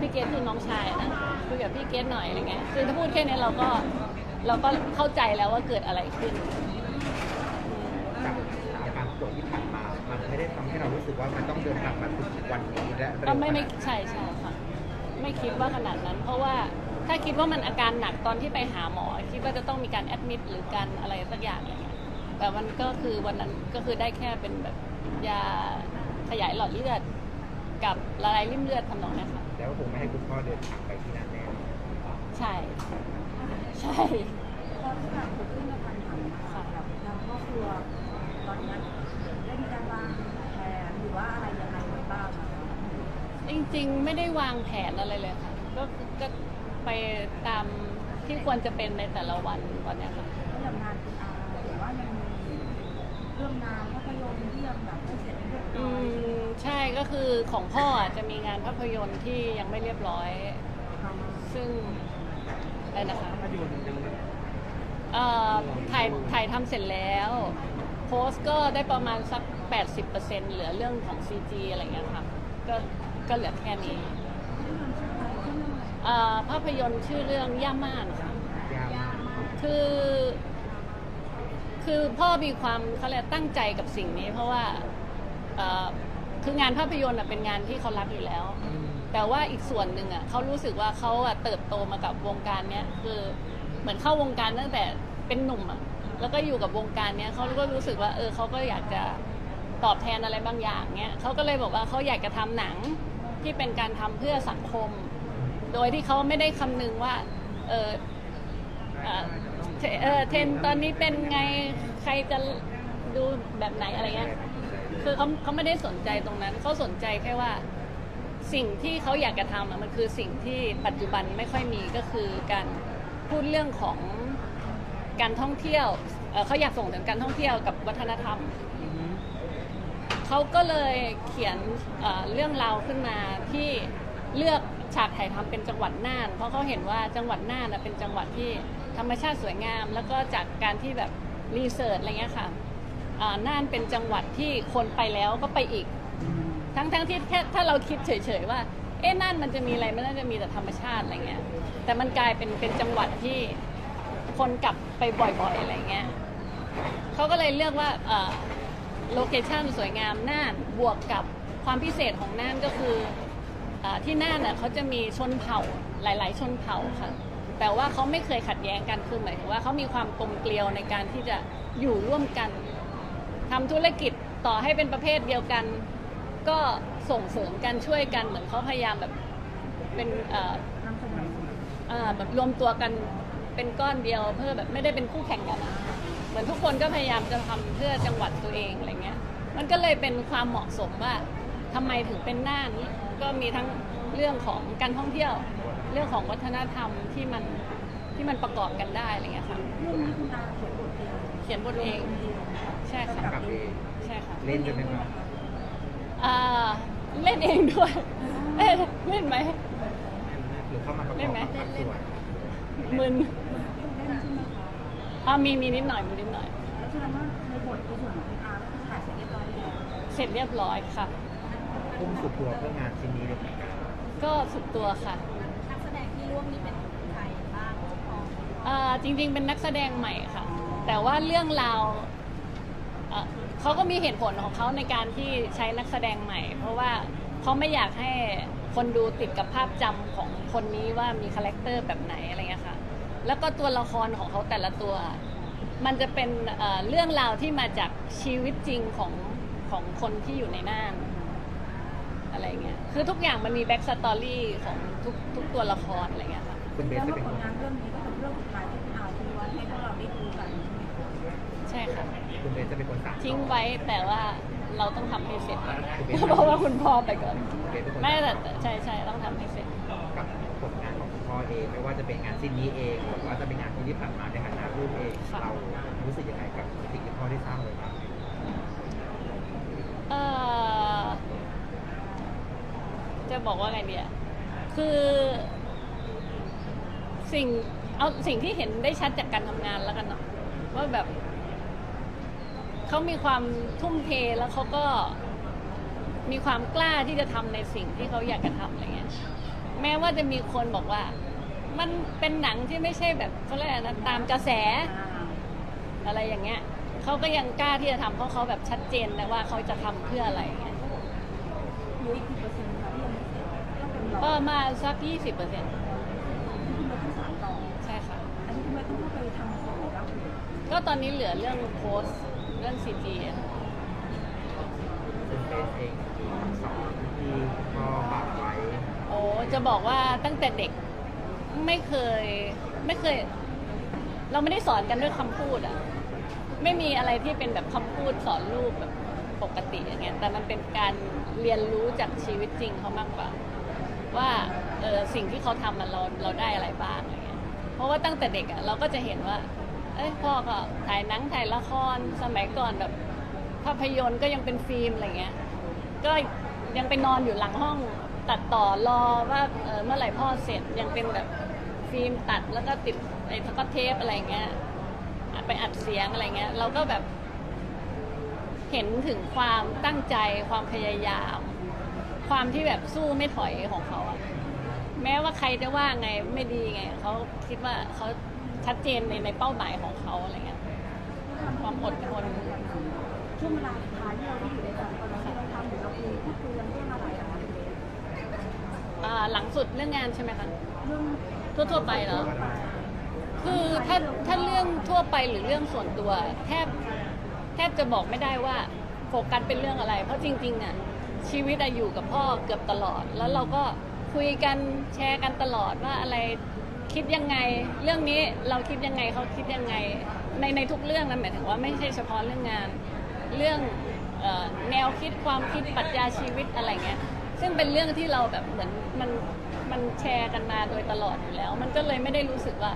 พี่เกดคือน้องชายนะคุยกับพี่เกดหน่อยอะไรเงี้ยคือถ้าพูดแค่นี้เราก็เราก็เข้าใจแล้วว่าเกิดอะไรขึ้น จากอาการป่วยที่ผ่านมา มันไม่ได้ทำให้เรารู้สึกว่ามันต้องเดินทางมาถึงวันนี้และเร็วก็ไม่ไม่ขนาดนั้น ใช่ใช่ค่ะไม่คิดว่าขนาดนั้น เพราะว่าถ้าคิดว่ามันอาการหนักตอนที่ไปหาหมอ คิดว่าจะต้องมีการแอดมิดหรือการอะไรสักอย่างอะไรเงี้ยแต่มันก็คือวันนั้นก็คือได้แค่เป็นแบบยาขยายหลอดเลือด กับละลายริ่มเลือดทำนองเนี้ยค่ะแล้วคงไม่ให้คุณพ่อเดินทางไปที่นั่นแน่ใช่ ใช่พอทุกอย่างเกิดขึ้นในการผ่านมาค่ะแบบทางครอบครัวตอนนี้ได้มีการวางแผนหรือว่าอะไรยังไงไว้บ้างอะคะจริงๆ ไม่ได้วางแผนอะไรเลยค่ะ ก็ก็ไปตามที่ควรจะเป็นในแต่ละวันตอนเนี้ยค่ะแล้วอย่างงานคุณอาหรือว่ายังมีเรื่องงานภาพยนตร์ที่ยังแบบไม่เสร็จเรียบอืร้อยมใช่ ก็คือของพ่ออะจะมีงานภาพยนตร์ที่ยังไม่เรียบร้อย ซึ่งอะไรนะคะภาพยนตร์ยังไม่เอ่อถ่ายถ่ายทำเสร็จแล้ว โพสต์ก็ได้ประมาณสัก 80%เหลือเรื่องของ CG อะไรเงี้ยค่ะก็ก็เหลือแค่นี้เอ่อภาพยนตร์ชื่อเรื่องย่าม่านค่ะ ยาวมากคือ คือพ่อมีความเขาเรียกตั้งใจกับสิ่งนี้ เพราะว่าเอ่อ คืองานภาพยนตร์อะเป็นงานที่เขารักอยู่แล้วอืมแต่ว่าอีกส่วนหนึ่งอะเขารู้สึกว่าเขาอะเติบโตมากับวงการเนี้ยคือเหมือนเข้าวงการตั้งแต่เป็นหนุ่มอะแล้วก็อยู่กับวงการเนี้ยเขาก็รู้สึกว่าเออเขาก็อยากจะตอบแทนอะไรบางอย่างเนี้ยเขาก็เลยบอกว่าเขาอยากจะทำหนังที่เป็นการทำเพื่อสังคม โดยที่เขาไม่ได้คำนึงว่าเออเอ่อเทเออเทรนด์ตอนนี้เป็นไงใครจะดูแบบไหนอะไรเงี้ย คือเขาเขาไม่ได้สนใจตรงนั้นเขาสนใจแค่ว่า สิ่งที่เขาอยากจะทำอะมันคือสิ่งที่ปัจจุบันไม่ค่อยมีก็คือการพูดเรื่องของการท่องเที่ยวเอ่อเขาอยากส่งเสริมการท่องเที่ยวกับวัฒนธรรม เขาก็เลยเขียนเอ่อเรื่องราวขึ้นมาที่เลือกฉากถ่ายทำเป็นจังหวัดน่าน เพราะเขาเห็นว่าจังหวัดน่านนะเป็นจังหวัดที่ธรรมชาติสวยงาม แล้วก็จากการที่แบบรีเสิร์ชอะไรเงี้ยค่ะ อ่าน่านเป็นจังหวัดที่คนไปแล้วก็ไปอีก ทั้งทั้งที่แค่ถ้าเราคิดเฉยๆว่า เอ๊ะน่านมันจะมีอะไรไม่น่าจะมีแต่ธรรมชาติอะไรเงี้ย แต่มันกลายเป็นเป็นจังหวัดที่คนกลับไปบ่อยๆอะไรเงี้ยเขาก็เลยเลือกว่าโลเคชั่นสวยงามน่านบวกกับความพิเศษของน่านก็คืออาที่น่านน่ะเขาจะมีชนเผ่าหลาย ๆ ชนเผ่าค่ะแต่ว่าเขาไม่เคยขัดแย้งกันคือหมายถึงว่าเขามีความกลมเกลียวในการที่จะอยู่ร่วมกัน ทำธุรกิจต่อให้เป็นประเภทเดียวกัน ก็ส่งเสริมกันช่วยกันเหมือนเขาพยายามแบบเป็นเอ่อนำเสนอเอ่อแบบรวมตัวกันเป็นก้อนเดียวเพื่อแบบไม่ได้เป็นคู่แข่งกันอะเหมือนทุกคนก็พยายามจะทำเพื่อจังหวัดตัวเองอะไรเงี้ย มันก็เลยเป็นความเหมาะสมว่าทำไมถึงเป็นน่านก็มีทั้งเรื่องของการท่องเที่ยว เรื่องของวัฒนธรรมที่มันที่มันประกอบกันได้อะไรเงี้ยค่ะ เรื่องนี้คุณอาเขียนบทเองเขียนบทเอง ใช่ค่ะกับเองใช่ค่ะเล่นด้วยไหมครับอ่าเล่นเองด้วยเอ๊ะเล่นไหม หรือเข้ามาประกเล่อบนไหมบางส่วนมึนเล่นใช่ไหมคะอ่ามีมีนิดหน่อยมีนิดหน่อย แล้วแสดงว่าในบทในส่วนของคุณอาก็คือถ่ายเสร็จเรียบร้อยแล้วเสร็จเรียบร้อยค่ะทุ่มสุดตัวเพื่องานชิ้นนี้เลยเหมือนกันก็สุดตัวค่ะนักแสดงที่ร่วมนี่เป็นใครบ้างพออ่าจริงๆ เป็นนักแสดงใหม่ค่ะ แต่ว่าเรื่องราว เอ่อเขาก็มีเหตุผลของเขาในการที่ใช้นักแสดงใหม่ เพราะว่าเขาไม่อยากให้คนดูติดกับภาพจำของคนนี้ว่ามีคาแรคเตอร์แบบไหนอะไรเงี้ยค่ะ แล้วก็ตัวละครของเขาแต่ละตัว มันจะเป็นเอ่อเรื่องราวที่มาจากชีวิตจริงของของคนที่อยู่ในน่าน อะไรเงี้ย คือทุกอย่างมันมีแบ็กสตอรี่ของทุกทุกตัวละครอะไรเงี้ยค่ะ คุณเบสแล้วจะว่าเป็นผคลนงานเรื่องนี้ก็เป็นเรื่องสุดท้ายที่คุณอาทิ้งไว้ให้พวกเราได้ดูกัน ใช่ไหมคะใช่ ค่ะคุณเบสจะเป็นคนสานต่อทิ้งไว้แต่ว่าเราต้องทำให้เสร็จคุณเบสเพราะว่าคุณพ่อไปก่อน คุณเบสเป็นคนไม่แต่แต่ใช่ใช่ต้องทำให้เสร็จ กับผลงานของคุณพ่อเอง ไม่ว่าจะเป็นงานชิ้นนี้เองหรือว่าจะเป็นงานที่ผ่านมาในฐานะลูกเอง ค่ะ เรารู้สึกยังไงกับสิ่งที่พ่อได้สร้างไว้บ้างเออจะบอกว่าไงเดียคือ สิ่งเอาสิ่งที่เห็นได้ชัดจากการทำงานแล้วกันเนาะว่าแบบ เขามีความทุ่มเทแล้วเขาก็มีความกล้าที่จะทำในสิ่งที่เขาอยากจะทำอะไรเงี้ย แม้ว่าจะมีคนบอกว่า มันเป็นหนังที่ไม่ใช่แบบเขาเรียกอะไรนะตามกระแสอ่าอะไรอย่างเงี้ยเขาก็ยังกล้าที่จะทำเพราะเขาแบบชัดเจนนะว่าเขาจะทำเพื่ออะไรอย่างเงี้ยเหลืออีกกี่เปอร์เซ็นต์คะที่ยังไม่เสร็จต้องเป็นร้ก็อยมาสักยี่สิบเปอร์เซ็นต์ที่คุณไม่ต้องสานต่อใช่ค่ะอันนี้คุณไม่ต้องเข้าไปทำส่วนไหนบ้างเลยก็ตอนนี้เหลือเรื่องโพสต์เรื่องซีจีซึ่งเป็นเองมีคำสอนที่พ่อฝากไว้โอ้จะบอกว่าตั้งแต่เด็กไม่เคยไม่เคย เราไม่ได้สอนกันด้วยคำพูดอะไม่มีอะไรที่เป็นแบบคำพูดสอนลูกแบบปกติอย่างเงี้ยแต่มันเป็นการเรียนรู้จากชีวิตจริงเขามากกว่า ว่าเออสิ่งที่เขาทำมันเราเราได้อะไรบ้างอะไรเงี้ยเพราะว่าตั้งแต่เด็กอะเราก็จะเห็นว่า เอ้ยพ่อก็ถ่ายหนังถ่ายละครสมัยก่อนแบบภาพยนตร์ก็ยังเป็นฟิล์มอะไรเงี้ย ก็ยังไปนอนอยู่หลังห้องตัดต่อรอว่าเออเมื่อไหร่พ่อเสร็จยังเป็นแบบฟิล์มตัดแล้วก็ติดไอ้สก็อตเทปอะไรเงี้ยไปอัดเสียงอะไรเงี้ย เราก็แบบเห็นถึงความตั้งใจความพยายาม ความที่แบบสู้ไม่ถอยของเขาอะแม้ว่าใครจะว่าไงไม่ดีไงเขาคิดว่าเขา ชัดเจนในในเป้าหมายของเขาอะไรเงี้ยความอดทนช่วงเวลาสุดท้ายที่เราได้อยู่ด้วยกันตอนนั้นที่เราทำหรือเราคุยพูดคุยกันเรื่องอะไรอะคะเบสอ่าหลังสุดเรื่องงานใช่ไหมคะเรื่องทั่วๆไปเหรอคือถ้าถ้าเรื่องทั่วไปหรือเรื่องส่วนตัวแทบแทบจะบอกไม่ได้ว่าโฟกัสเป็นเรื่องอะไร เพราะจริงๆอะชีวิตอะอยู่กับพ่อเกือบตลอด แล้วเราก็คุยกันแชร์กันตลอดว่าอะไร คิดยังไง เรื่องนี้เราคิดยังไงเขาคิดยังไง ในในทุกเรื่องนะหมายถึงว่าไม่ใช่เฉพาะเรื่องงาน เรื่องเอ่อแนวคิดความคิดปรัชญาชีวิตอะไรเงี้ยซึ่งเป็นเรื่องที่เราแบบเหมือนมันมันแชร์กันมาโดยตลอดอยู่แล้ว มันก็เลยไม่ได้รู้สึกว่า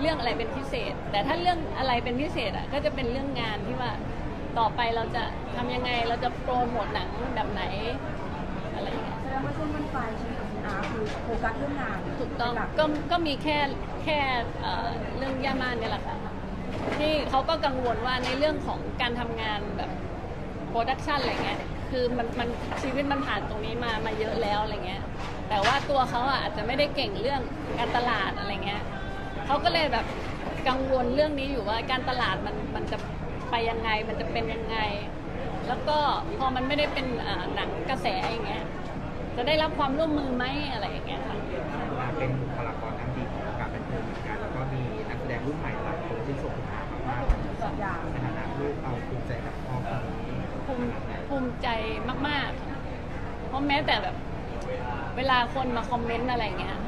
เรื่องอะไรเป็นพิเศษ แต่ถ้าเรื่องอะไรเป็นพิเศษอะก็จะเป็นเรื่องงานที่ว่าต่อไปเราจะทำยังไงเราจะโปรโมทหนังแบบไหนอะไรอย่างเงี้ย แสดงว่าช่วงมันปลายชีวิต ของคุณอาคือโฟกัสเรื่องงานถูกต้องเป็นหลัก็ก็มีแค่แค่เอ่อเรื่องย่าม่านเนี่ยแหละค่ะที่เขาก็กังวลว่าในเรื่องของการทำงานแบบโปรดักชันอะไรเงี้ยคือมันมันชีวิตมันผ่านตรงนี้มามาเยอะแล้วอะไรเงี้ยแต่ว่าตัวเขาอะอาจจะไม่ได้เก่งเรื่องการตลาดอะไรเงี้ยเขาก็เลยแบบกังวลเรื่องนี้อยู่ว่าการตลาดมันมันจะไปยังไงมันจะเป็นยังไง แล้วก็พอมันไม่ได้เป็นอ่าหนังกระแสอย่างเงี้ย จะได้รับความร่วมมือไหมอะไรอย่างเงี้ยค่ะมาเป็นบุคลากรน้ำดีของวงการบันเทิงเหมือนกันแล้วก็มีนักแสดงรุ่นใหม่หลายคนที่ส่งมามากสองอย่างๆในฐานะลูกเราภูมิใจกับพ่อคนนี้ภูมิภูมิใจมากๆค่ะเพราะแม้แต่แบบเวลาคนมาคอมเมนต์อะไรเงี้ย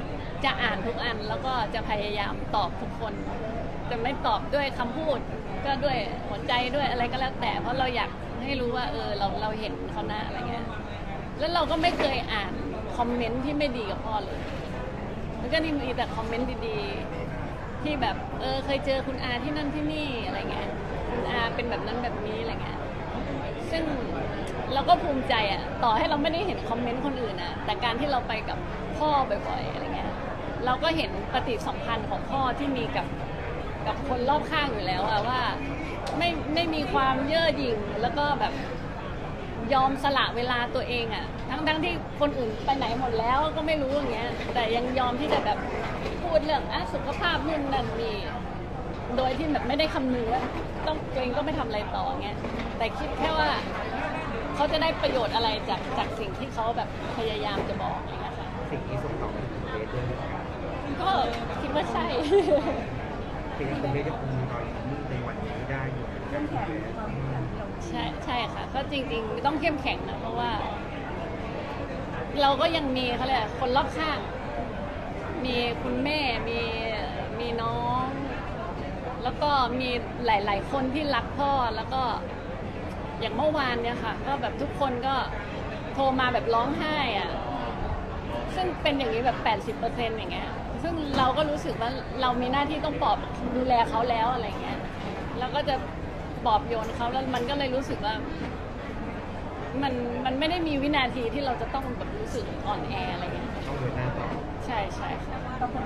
จะอ่านทุกอันแล้วก็จะพยายามตอบทุกคน จะไม่ตอบด้วยคำพูด ก็ด้วยหัวใจด้วยอะไรก็แล้วแต่ เพราะเราอยากให้รู้ว่าเออเราเราเห็นเขาหน้าอะไรเงี้ย แล้วเราก็ไม่เคยอ่านคอมเมนต์ที่ไม่ดีกับพ่อเลย แล้วก็นี่มีแต่คอมเมนต์ดีๆ ที่แบบเออเคยเจอคุณอาที่นั่นที่นี่อะไรเงี้ย คุณอาเป็นแบบนั้นแบบนี้อะไรเงี้ย ซึ่งเราก็ภูมิใจอะต่อให้เราไม่ได้เห็นคอมเมนต์คนอื่นนะแต่การที่เราไปกับพ่อบ่อยๆอะไรเงี้ย เราก็เห็นปฏิสัมพันธ์ของพ่อที่มีกับกับคนรอบข้างอยู่แล้วอะว่าไม่ไม่มีความเย่อหยิ่งแล้วก็แบบ ยอมสละเวลาตัวเองอะทั้งทั้งที่คนอื่นไปไหนหมดแล้วก็ไม่รู้อย่างเงี้ย แต่ยังยอมที่จะแบบพูดเรื่องอะสุขภาพนู่นนั่นมีโดยที่แบบไม่ได้คำนึงว่าต้องตัวเองก็ไม่ทำอะไรต่อเงี้ย แต่คิดแค่ว่า เขาจะได้ประโยชน์อะไรจากจากสิ่งที่เขาแบบพยายามจะบอกอะไรเงี้ยค่ะสิ่งนี้ส่งต่อไปถึงเบสด้วยเหมือนกันก็คิดว่าใช่คือยังคงเบสยังคงมีรอยยิ้มในวันนี้ ได้อยู่เหมือนกัเรื่อนงแขที่นเบสความแข็งที่เราใช่ใช่ค่ะ ก็จริงๆต้องเข้มแข็งนะเพราะว่า เราก็ยังมีเขาเรียกอะคนรอบข้าง มีคุณแม่มีมีน้อง แล้วก็มีหลาย ๆ คนที่รักพ่อแล้วก็อย่างเมื่อวานเนี่ยค่ะ ก็แบบทุกคนก็โทรมาแบบร้องไห้อะซึ่งเป็นอย่างนี้แบบ 80%อย่างเงี้ยซึ่งเราก็รู้สึกว่าเรามีหน้าที่ต้องปลอบดูแลเขาแล้วอะไรเงี้ย แล้วก็จะปลอบโยนเขาแล้วมันก็เลยรู้สึกว่า มันมันไม่ได้มีวินาทีที่เราจะต้องแบบรู้สึกอ่อนแออะไรเงี้ยต้องเดินหน้าต่อใช่ใช่ค่ะบางคน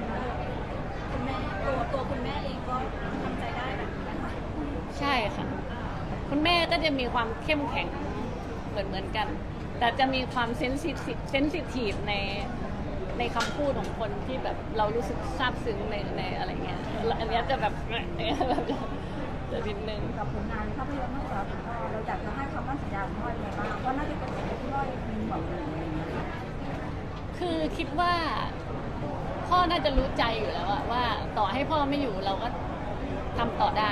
คุณแม่ตัวตัวคุณแม่เองก็ทำใจได้แบบนี้นะคะใช่ค่ะ คุณแม่ก็จะมีความเข้มแข็งเหมือนเหมือนกัน แต่จะมีความเซนซิทีฟเซนซิทีฟในในคำพูดของคนที่แบบเรารู้สึกซาบซึ้งในในอะไรเงี้ยแล้วอันเนี้ยจะแบบแบบ จะนิดนึงกับผลงานภาพยนตร์นอกจากคุณพ่อเราอยากจะให้คำมั่นสัญญาคุณพ่อยังไงบ้างว่าน่าจะเป็นสิ่งที่พ่อมีหวังอยู่อะไรอย่าเลยคือคิดว่าพ่อน่าจะรู้ใจอยู่แล้วอะว่าต่อให้พ่อไม่อยู่เราก็ทำต่อได้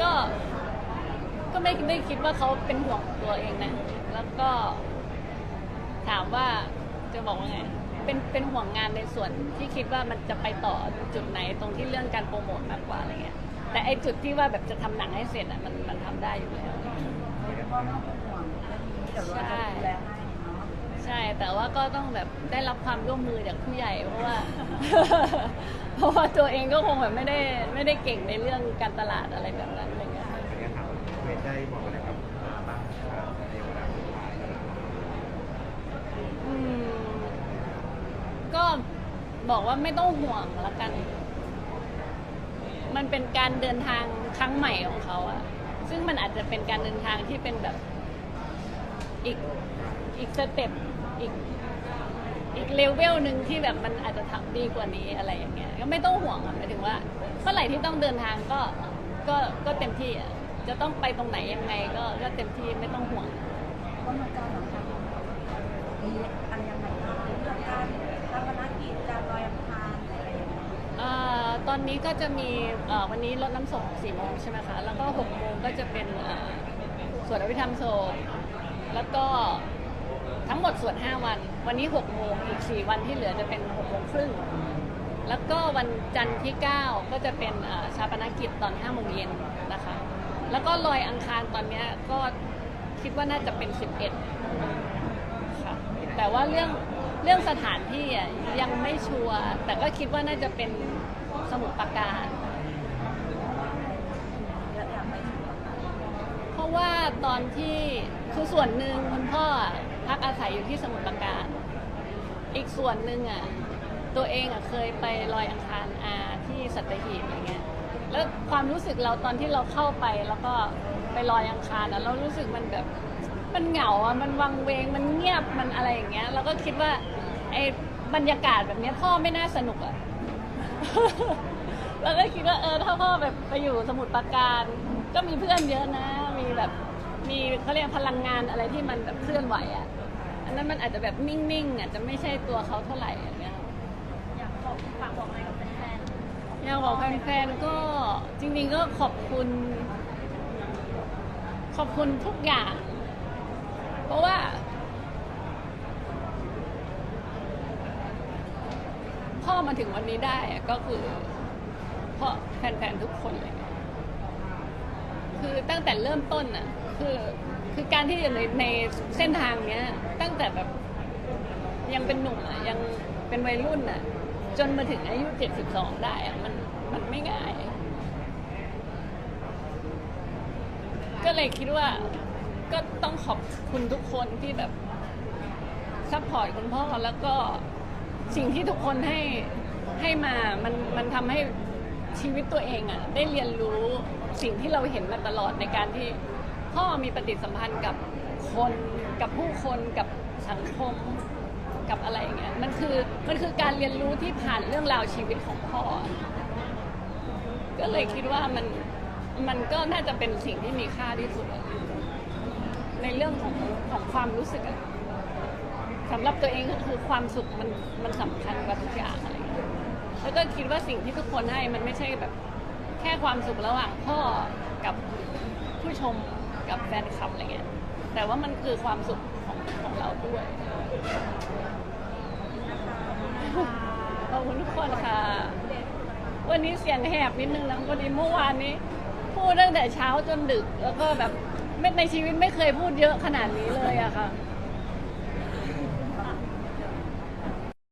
ก็ก็ไม่ได้คิดว่าเขาเป็นห่วงตัวเองนะ แล้วก็ถามว่าจะบอกว่าไง เป็นเป็นห่วงงานในส่วนที่คิดว่ามันจะไปต่อจุดไหนตรงที่เรื่องการโปรโมทมากกว่าอะไรเงี้ย แต่ไอจุดที่ว่าแบบจะทำหนังให้เสร็จอะมันมันทำได้อยู่แล้วพ่อไม่ใช่ แต่ว่าก็ต้องแบบได้รับความร่วมมือจากผู้ใหญ่เพราะว่า เพราะว่าตัวเองก็คงแบบไม่ได้ไม่ได้เก่งในเรื่องการตลาดอะไรแบบนั้นอะไรเงี้ยอันนี้ถามเวทได้บอกอะไรกับบ้างครับในเวลาสุดท้ายอืมก็บอกว่าไม่ต้องห่วงละกัน มันเป็นการเดินทางครั้งใหม่ของเขาอะซึ่งมันอาจจะเป็นการเดินทางที่เป็นแบบอีกอีกสเต็ปอีกอีกเลเวลหนึ่งที่แบบมันอาจจะทำดีกว่านี้อะไรอย่างเงี้ยก็ไม่ต้องห่วงอะหมายถึงว่าเมื่อไหร่ที่ต้องเดินทางก็ก็ก็เต็มที่อะจะต้องไปตรงไหนยังไงก็ก็เต็มที่ไม่ต้องห่วง ก็มาการสำคัญ ตอนนี้ก็จะมีเอ่อวันนี้รดน้ำศพสี่โมงใช่ไหมคะ แล้วก็หกโมงก็จะเป็นเอ่อสวดอภิธรรมศพแล้วก็ทั้งหมดสวดห้าวัน วันนี้หกโมงอีกสี่วันที่เหลือจะเป็นหกโมงครึ่ง แล้วก็วันจันทร์ที่ 9 ก็จะเป็นเอ่อชาปนกิจตอน5โมงเย็นนะคะ แล้วก็ลอยอังคารตอนเนี้ยก็คิดว่าน่าจะเป็น 11ค่ะแต่ว่าเรื่องเรื่องสถานที่อะยังไม่ชัวร์แต่ก็คิดว่าน่าจะเป็น สมุทรปราการเยอะอยากไปถึงประการเพราะว่าตอนที่คือส่วนหนึ่งคุณพ่ออะพักอาศัยอยู่ที่สมุทรปราการ อีกส่วนหนึ่งอะตัวเองอะเคยไปลอยอังคารอาที่สัตหีบอย่างเงี้ยแล้วความรู้สึกเราตอนที่เราเข้าไปแล้วก็ไปลอยอังคารอะเรารู้สึกมันแบบมันเหงาอะมันวังเวงมันเงียบมันอะไรอย่างเงี้ยเราก็คิดว่าไอ้บรรยากาศแบบเนี้ยพ่อไม่น่าสนุกอะ แล้วก็คิดว่าเออถ้าพ่อแบบไปอยู่สมุทรปราการ ก็มีเพื่อนเยอะนะ มีแบบมีเขาเรียกพลังงานอะไรที่มันแบบเคลื่อนไหวอะอันนั้นมันอาจจะแบบนิ่งๆอาจจะไม่ใช่ตัวเขาเท่าไหร่อย่างเงี้ยอยากบอกฝากบอกอะไรกับแฟนอยากบอกแฟนๆก็จริง ๆ ก็ขอบคุณ ขอบคุณทุกอย่าง เพราะว่า พ่อมาถึงวันนี้ได้อะก็คือเพราะแฟนๆทุกคนเลย คือตั้งแต่เริ่มต้นน่ะ คือคือการที่อยู่ในในเส้นทางเนี้ย ตั้งแต่แบบยังเป็นหนุ่มอะยังเป็นวัยรุ่นอะ จนมาถึงอายุ72ได้อะมันมันไม่ง่าย ก็เลยคิดว่าก็ต้องขอบคุณทุกคนที่แบบซัพพอร์ตคุณพ่อแล้วก็ สิ่งที่ทุกคนให้ให้มา มันมันทำให้ชีวิตตัวเองอะ่ะได้เรียนรู้สิ่งที่เราเห็นมาตลอดในการที่พ่อมีปฏิสัมพันธ์กับคนกับผู้คนกับสังคมกับอะไรอย่างเงี้ยมันคือมันคือการเรียนรู้ที่ผ่านเรื่องราวชีวิตของพ่อ ก็เลยคิดว่ามันมันก็น่าจะเป็นสิ่งที่มีค่าที่สุด ในเรื่องของของความรู้สึกอะ สำหรับตัวเองก็คือความสุขมันมันสำคัญกว่าทุกอย่างอะไรอย่างเงี้ยแล้วก็คิดว่าสิ่งที่ทุกคนให้มันไม่ใช่แบบแค่ความสุขระหว่างพ่อกับผู้ชมกับแฟนคลับอะไรเงี้ย แต่ว่ามันคือความสุขของของเราด้วย ขอบคุณทุกคนค่ะ วันนี้เสียงแหบนิดนึงนะพอดีเมื่อวานนี้ พูดตั้งแต่เช้าจนดึก แล้วก็แบบไม่ในชีวิตไม่เคยพูดเยอะขนาดนี้เลยอะค่ะ